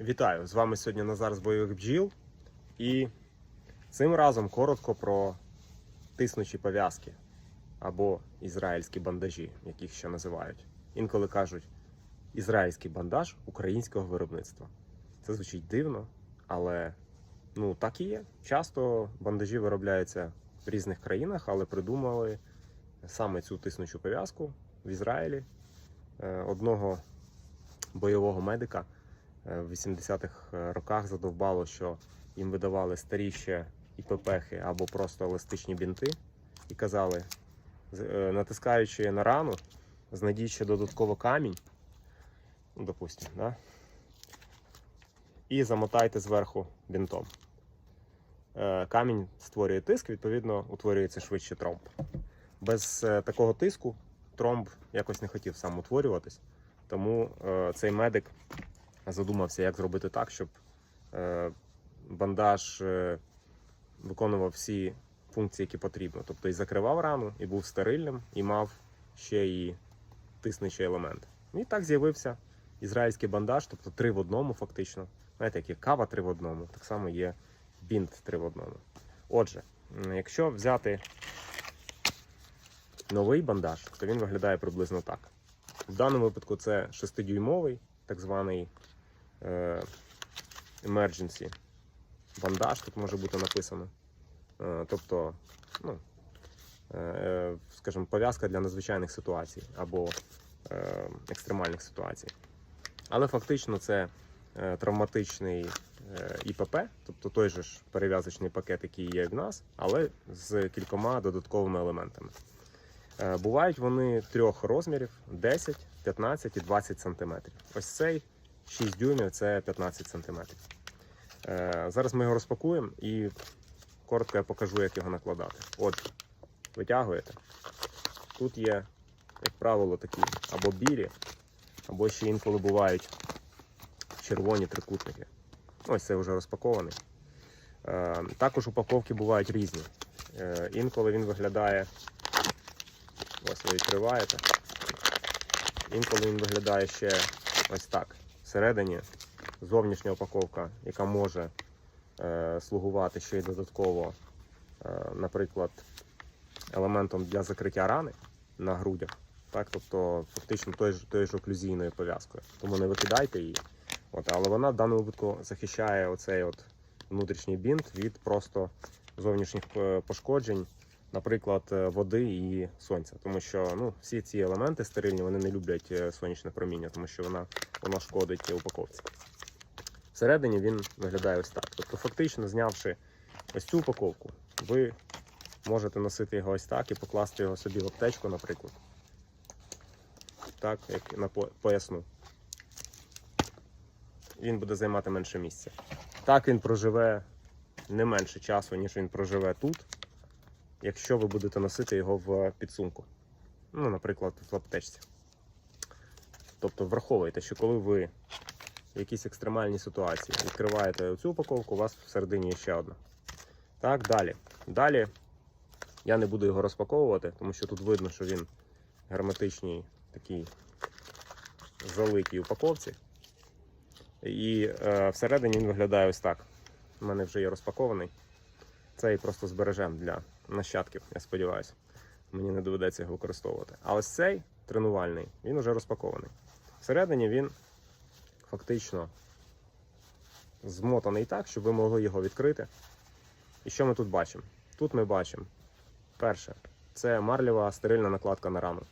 Вітаю! З вами сьогодні Назар з бойових бджіл. І цим разом коротко про тиснучі пов'язки або ізраїльські бандажі, як їх ще називають. Інколи кажуть ізраїльський бандаж українського виробництва. Це звучить дивно, але ну, так і є. Часто бандажі виробляються в різних країнах, але придумали саме цю тиснучу пов'язку в Ізраїлі Е, одного бойового медика в 80-х роках задовбало, що їм видавали старі ще ІППхи або просто еластичні бінти, і казали, е, натискаючи на рану, знайдіть ще додатково камінь, ну, допустим, да? і замотайте зверху бінтом. Е, Камінь створює тиск, відповідно, утворюється швидше тромб. Без е, такого тиску тромб якось не хотів сам утворюватись. Тому е, цей медик задумався, як зробити так, щоб е, бандаж е, виконував всі функції, які потрібно. Тобто і закривав рану, і був стерильним, і мав ще і тиснучий елемент. І так з'явився ізраїльський бандаж, тобто три в одному, фактично. Знаєте, як є кава три в одному, так само є бінт три в одному. Отже, якщо взяти новий бандаж, то він виглядає приблизно так. В даному випадку це 6-дюймовий, так званий emergency бандаж, тут може бути написано. Е, тобто, ну, е, скажімо, пов'язка для надзвичайних ситуацій або е, екстремальних ситуацій. Але фактично це е, травматичний е, ІПП, тобто той же ж перев'язочний пакет, який є в нас, але з кількома додатковими елементами. Е, Бувають вони трьох розмірів: 10, 15 і 20 см. Ось цей 6 дюймів це 15 см. Е, Зараз ми його розпакуємо і коротко я покажу, як його накладати. Отже, витягуєте. Тут є, як правило, такі або білі, або ще інколи бувають червоні трикутники. Ось це вже розпакований. Е, Також упаковки бувають різні. Е, Інколи він виглядає Ось ви відкриваєте. Інколи він виглядає ще ось так. Всередині зовнішня упаковка, яка може е, слугувати ще й додатково, е, наприклад, елементом для закриття рани на грудях. Так, тобто фактично той ж, тою ж оклюзійною пов'язкою. Тому не викидайте її. От, але вона в даному випадку захищає оцей от внутрішній бінт від просто зовнішніх е, пошкоджень наприклад, е, води і сонця, тому що ну, всі ці елементи стерильні вони не люблять е, сонячне проміння, тому що вона, воно шкодить упаковці. Всередині він виглядає ось так. Тобто, фактично, знявши ось цю упаковку, ви можете носити його ось так і покласти його собі в аптечку, наприклад. Так, як на поясну. Він буде займати менше місця. Так він проживе не менше часу, ніж він проживе тут якщо ви будете носити його в підсумку. Ну, наприклад, в аптечці. Тобто враховуйте, що коли ви в якійсь екстремальній ситуації відкриваєте цю упаковку, у вас всередині ще одна. Так, далі. Далі я не буду його розпаковувати, тому що тут видно, що він герметичній такій залитій упаковці. І е, всередині він виглядає ось так. У мене вже є розпакований. Цей просто збережемо для нащадків, я сподіваюся. Мені не доведеться його використовувати. А ось цей тренувальний, він вже розпакований. Всередині він фактично змотаний так, щоб ви могли його відкрити. І що ми тут бачимо? Тут ми бачимо, перше, це марлєва стерильна накладка на рану.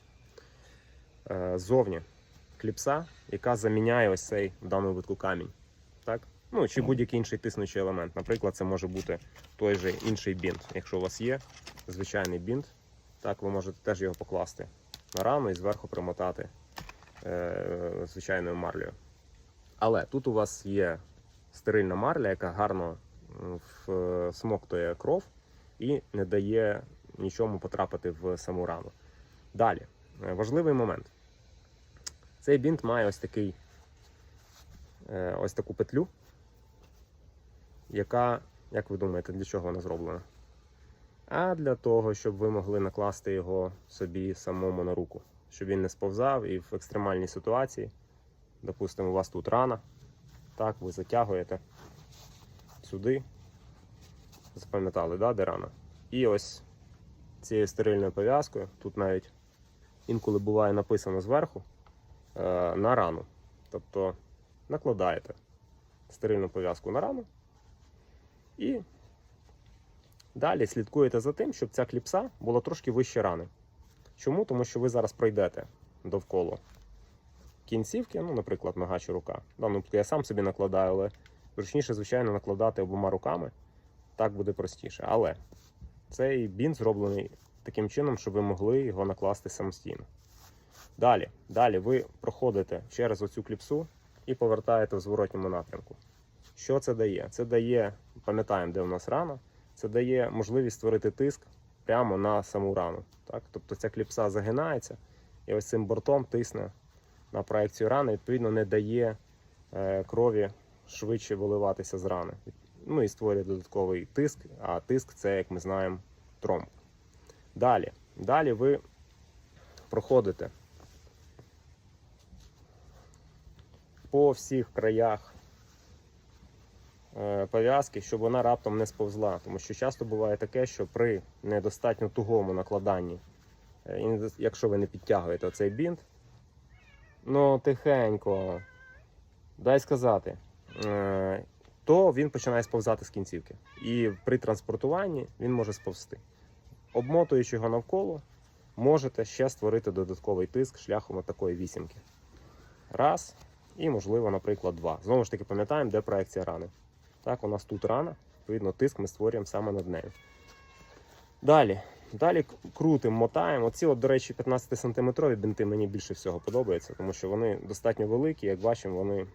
Е, Ззовні кліпса, яка заміняє ось цей в даному випадку камінь. Ну, чи будь-який інший тиснучий елемент. Наприклад, це може бути той же інший бінт. Якщо у вас є звичайний бінт, так ви можете теж його покласти на рану і зверху примотати е, звичайною марлею. Але тут у вас є стерильна марля, яка гарно м, всмоктує кров і не дає нічому потрапити в саму рану. Далі, е, важливий момент. Цей бінт має ось такий е, ось таку петлю, яка, як ви думаєте, для чого вона зроблена? А для того, щоб ви могли накласти його собі самому на руку, щоб він не сповзав і в екстремальній ситуації, допустимо, у вас тут рана, Так, ви затягуєте сюди. Запам'ятали, да, де рана? І ось цією стерильною пов'язкою, тут навіть інколи буває написано зверху е, на рану. Тобто накладаєте стерильну пов'язку на рану і далі слідкуєте за тим, щоб ця кліпса була трошки вище рани. Чому? Тому що ви зараз пройдете довкола кінцівки, ну, наприклад, нога чи рука. В даному я сам собі накладаю, але зручніше, звичайно, накладати обома руками. Так буде простіше. Але цей бінт зроблений таким чином, щоб ви могли його накласти самостійно. Далі, далі ви проходите через оцю кліпсу і повертаєте в зворотньому напрямку. Що це дає? Це дає, пам'ятаємо, де у нас рана, це дає можливість створити тиск прямо на саму рану. Так? Тобто ця кліпса загинається і ось цим бортом тисне на проекцію рани, відповідно, не дає е, крові швидше виливатися з рани. Ну і створює додатковий тиск, а тиск це, як ми знаємо, тромб. Далі, далі ви проходите по всіх краях пов'язки, щоб вона раптом не сповзла. Тому що часто буває таке, що при недостатньо тугому накладанні, е, якщо ви не підтягуєте оцей бінт, ну тихенько, дай сказати, е, то він починає сповзати з кінцівки. І при транспортуванні він може сповзти. Обмотуючи його навколо, можете ще створити додатковий тиск шляхом такої вісімки. Раз. І, можливо, наприклад, два. Знову ж таки, пам'ятаємо, де проекція рани. Так, у нас тут рана, відповідно, тиск ми створюємо саме над нею. Далі. Далі к- крутимо, мотаємо. Оці, от, до речі, 15-сантиметрові бінти мені більше всього подобаються, тому що вони достатньо великі, як бачимо, вони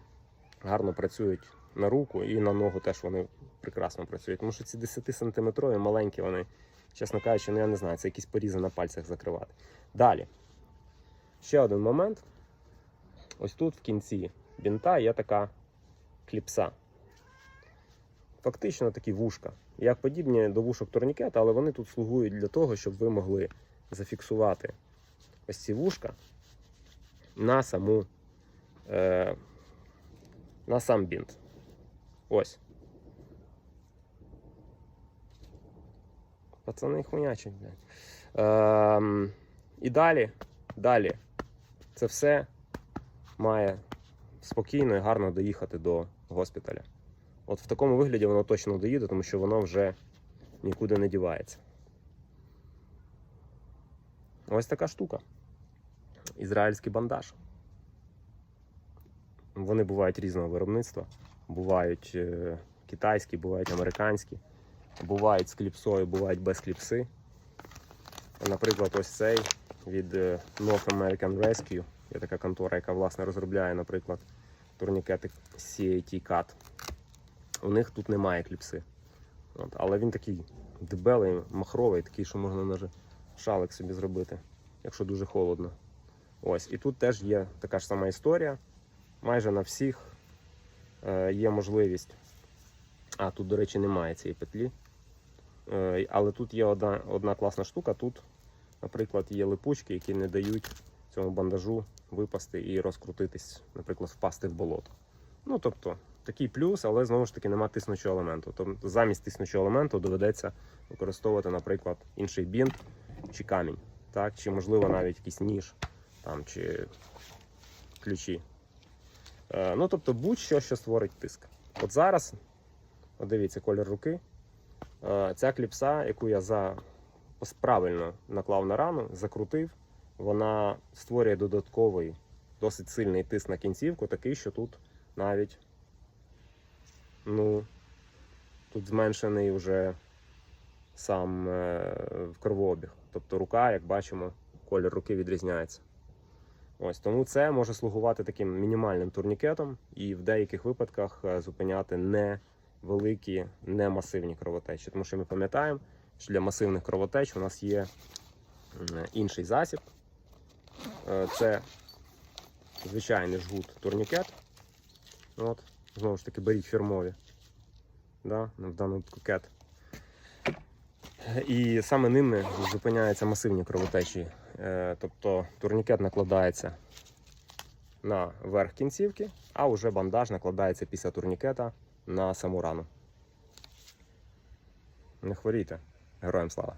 гарно працюють на руку і на ногу теж вони прекрасно працюють. Тому що ці 10-сантиметрові маленькі, вони, чесно кажучи, ну я не знаю, це якісь порізи на пальцях закривати. Далі. Ще один момент. Ось тут в кінці бінта є така кліпса. Фактично такі вушка. Як подібні до вушок турнікета, але вони тут слугують для того, щоб ви могли зафіксувати ось ці вушка на саму е, на сам бінт. Ось. Пацани хуячать, блядь. Ем, і далі, далі. Це все має спокійно і гарно доїхати до госпіталя. От в такому вигляді воно точно доїде, тому що воно вже нікуди не дівається. Ось така штука. Ізраїльський бандаж. Вони бувають різного виробництва. Бувають е, китайські, бувають американські, бувають з кліпсою, бувають без кліпси. Наприклад, ось цей від е, North American Rescue. Є така контора, яка власне розробляє, наприклад, турнікети CAT CAT. У них тут немає кліпси. От, але він такий дебелий, махровий, такий, що можна навіть шалик собі зробити, якщо дуже холодно. Ось, і тут теж є така ж сама історія. Майже на всіх е, є можливість. А, тут, до речі, немає цієї петлі. Е, але тут є одна, одна класна штука. Тут, наприклад, є липучки, які не дають цьому бандажу випасти і розкрутитись, наприклад, впасти в болото. Ну, тобто, такий плюс, але знову ж таки нема тиснучого елементу. Тобто замість тиснучого елементу доведеться використовувати, наприклад, інший бінт чи камінь, так? чи, можливо, навіть якийсь ніж там, чи ключі. Е, ну, тобто, будь-що, що створить тиск. От зараз, от дивіться, колір руки. Е, ця кліпса, яку я за правильно наклав на рану, закрутив, вона створює додатковий, досить сильний тиск на кінцівку, такий, що тут навіть ну, тут зменшений вже сам е, кровообіг. Тобто рука, як бачимо, колір руки відрізняється. Ось тому це може слугувати таким мінімальним турнікетом і в деяких випадках е, зупиняти невеликі, не масивні кровотечі. Тому що ми пам'ятаємо, що для масивних кровотеч у нас є інший засіб. Е, Це звичайний жгут турнікет. От, знову ж таки, беріть фірмові. Да? В даному випадку кет. І саме ними зупиняються масивні кровотечі. Е, Тобто турнікет накладається на верх кінцівки, а вже бандаж накладається після турнікета на саму рану. Не хворійте. Героям слава!